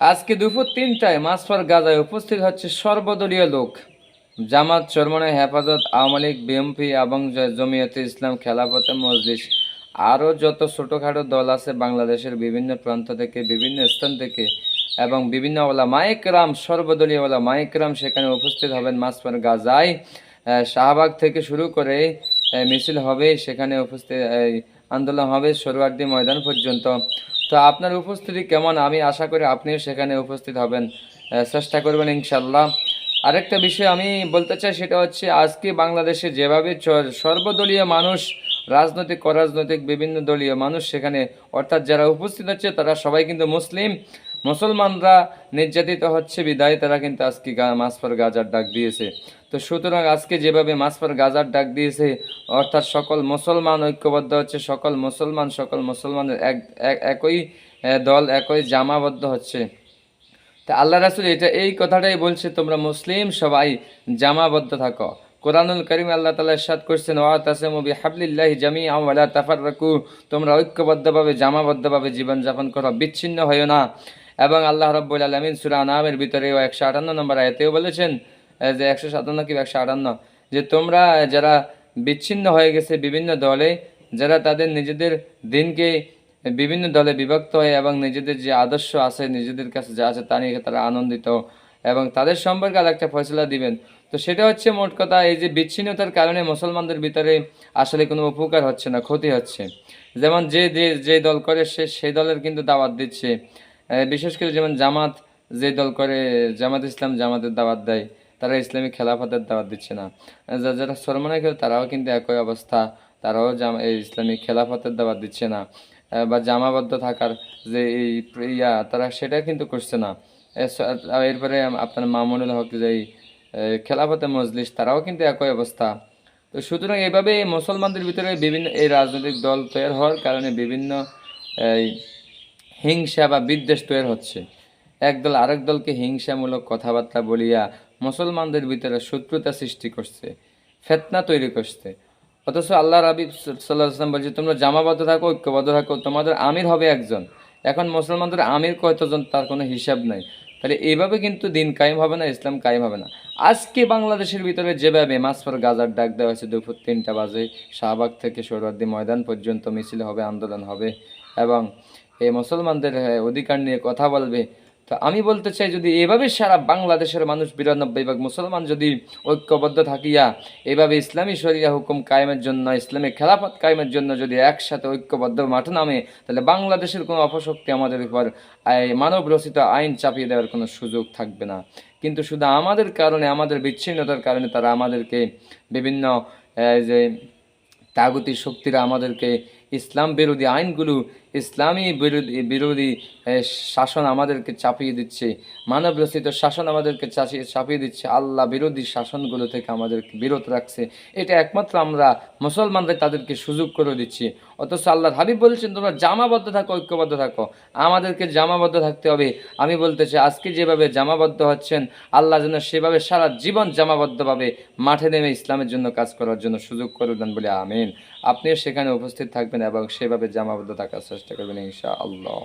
আজকে দুপুর তিনটায় মাসফার গাজায় উপস্থিত হচ্ছে সর্বদলীয় লোক। জামাত চরমনে হেফাজত, আওয়ামী লীগ বিএমপি এবং জমিয়তে ইসলাম খেলাফতে মজলিস। আরও যত ছোটোখাটো দল আছে বাংলাদেশের বিভিন্ন প্রান্ত থেকে, বিভিন্ন স্থান থেকে এবং বিভিন্ন ওলা মাইকরাম সর্বদলীয় ওলা মাইকরাম সেখানে উপস্থিত হবেন মাসফার গাজায়। শাহবাগ থেকে শুরু করে মিছিল হবে, সেখানে উপস্থিত আন্দোলন হবে সরুয়ার্দি ময়দান পর্যন্ত। তো আপনার উপস্থিতি কেমন? আমি আশা করি আপনিও সেখানে উপস্থিত হবেন। চেষ্টা করবেন ইনশাল্লাহ আরেকটা বিষয় আমি বলতে চাই, সেটা হচ্ছে আজকে বাংলাদেশে যেভাবে সর্বদলীয় মানুষ, রাজনৈতিক, অরাজনৈতিক বিভিন্ন দলীয় মানুষ সেখানে, অর্থাৎ যারা উপস্থিত হচ্ছে, তারা সবাই কিন্তু মুসলিম। মুসলমানরা নির্যাতিত হচ্ছে, বিদায়, তারা কিন্তু আজকে মাসফার গাজার ডাক দিয়েছে। তো সুতরাং আজকে যেভাবে মাসফার গাজার ডাক দিয়েছে, অর্থাৎ সকল মুসলমান ঐক্যবদ্ধ হচ্ছে, সকল মুসলমান, সকল মুসলমানের এক এক- একই দল, একই জামাবদ্ধ হচ্ছে। তা আল্লাহ রাসুল এটা এই কথাটাই বলছে, তোমরা মুসলিম সবাই জামাবদ্ধ থাকো। কোরআনুল করিম আল্লাহ তালা ইরশাদ করছেন ওয়া তাসিমু বিহাবলিল্লাহি জামিআন ওয়া লা তাফাররাকু। তোমরা ঐক্যবদ্ধভাবে, জামাবদ্ধভাবে জীবনযাপন করো, বিচ্ছিন্ন হইও না। এবং আল্লাহ রাব্বুল আলামিন সূরা আনামের ভিতরে ও একশো আটান্ন নম্বর আয়াতেও বলেছেন যে একশো সাতান্ন কি একশো আটান্ন, যে তোমরা যারা বিচ্ছিন্ন হয়ে গেছে বিভিন্ন দলে, যারা তাদের নিজেদের দিনকে বিভিন্ন দলে বিভক্ত হয়ে এবং নিজেদের যে আদর্শ আছে, নিজেদের কাছে যা আছে তা নিয়ে তারা আনন্দিত এবং তাদের সম্পর্কে আর একটা ফয়সলা দিবেন। তো সেটা হচ্ছে মোট কথা, এই যে বিচ্ছিন্নতার কারণে মুসলমানদের ভিতরে আসলে কোনো উপকার হচ্ছে না, ক্ষতি হচ্ছে। যেমন যে যে দল করে সে সেই দলের কিন্তু দাওয়াত দিচ্ছে। বিশেষ করে যেমন জামাত যে দল করে, জামাত ইসলাম জামাতের দাওয়াত দেয়, তারা ইসলামী খেলাফতের দাওয়াত দিচ্ছে না। যারা সরমনা খেল, তারাও কিন্তু একই অবস্থা, তারাও জামা, এই ইসলামী খেলাফতের দাওয়াত দিচ্ছে না। বা জামাবদ্ধ থাকার যে এই ইয়া, তারা সেটা কিন্তু করছে না। এরপরে আপনার মামুনুল হক যে খেলাফতে মজলিস, তারাও কিন্তু একই অবস্থা। তো সুতরাং এইভাবে মুসলমানদের ভিতরে বিভিন্ন এই রাজনৈতিক দল তৈরি হওয়ার কারণে বিভিন্ন, এই হিংসা বা বিদ্বেষ তৈরি হচ্ছে। একদল আরেক দলকে হিংসামূলক কথাবার্তা বলিয়া মুসলমানদের ভিতরে শত্রুতা সৃষ্টি করছে, ফেতনা তৈরি করছে। অথচ আল্লাহ রাবি সাল্লাহ আসলাম বলছে, তোমরা জামাবদ্ধ থাকো, ঐক্যবদ্ধ থাকো, তোমাদের আমির হবে একজন। এখন মুসলমানদের আমির কয়তজন তার কোনো হিসাব নাই। তাহলে এইভাবে কিন্তু দিন কায়েম হবে না, ইসলাম কায়েম হবে না। আজকে বাংলাদেশের ভিতরে যেভাবে মাসফর গাজার ডাক দেওয়া হয়েছে, দুপুর তিনটা বাজে, শাহবাগ থেকে সৌরাদ্দি ময়দান পর্যন্ত মিছিল হবে, আন্দোলন হবে এবং এই মুসলমানদের অধিকার নিয়ে কথা বলবে। তো আমি বলতে চাই, যদি এভাবে সারা বাংলাদেশের মানুষ বিরানব্বই ভাগ মুসলমান যদি ঐক্যবদ্ধ থাকিয়া, এভাবে ইসলামী শরিয়া হুকুম কায়েমের জন্য, ইসলামী খেলাফত কায়েমের জন্য যদি একসাথে ঐক্যবদ্ধ মাঠে নামে, তাহলে বাংলাদেশের কোনো অপশক্তি আমাদের উপর মানব রচিত আইন চাপিয়ে দেওয়ার কোনো সুযোগ থাকবে না। কিন্তু শুধু আমাদের কারণে, আমাদের বিচ্ছিন্নতার কারণে তারা আমাদেরকে বিভিন্ন যে তাগুতি শক্তিরা আমাদেরকে ইসলাম বিরোধী আইনগুলো, ইসলামী বিরোধী বিরোধী শাসন আমাদেরকে চাপিয়ে দিচ্ছে মানব রচিত শাসন আমাদেরকে চাপিয়ে চাপিয়ে দিচ্ছে, আল্লাহ বিরোধী শাসনগুলো থেকে আমাদেরকে বিরত রাখছে। এটা একমাত্র আমরা মুসলমানরা তাদেরকে সুযোগ করে দিচ্ছি। অথচ আল্লাহর হাবিব বলছেন, তোমরা জামাবদ্ধ থাকো, ঐক্যবদ্ধ থাকো। আমাদেরকে জামাবদ্ধ থাকতে হবে। আমি বলতে চাই, আজকে যেভাবে জামাবদ্ধ হচ্ছেন, আল্লাহ যেন সেভাবে সারা জীবন জামাবদ্ধভাবে মাঠে নেমে ইসলামের জন্য কাজ করার জন্য সুযোগ করে দেন বলে, আমিন। আপনিও সেখানে উপস্থিত থাকবেন। এবং সেভাবে জামাবদ্ধ থাকার চেষ্টা করবেন ইনশা আল্লাহ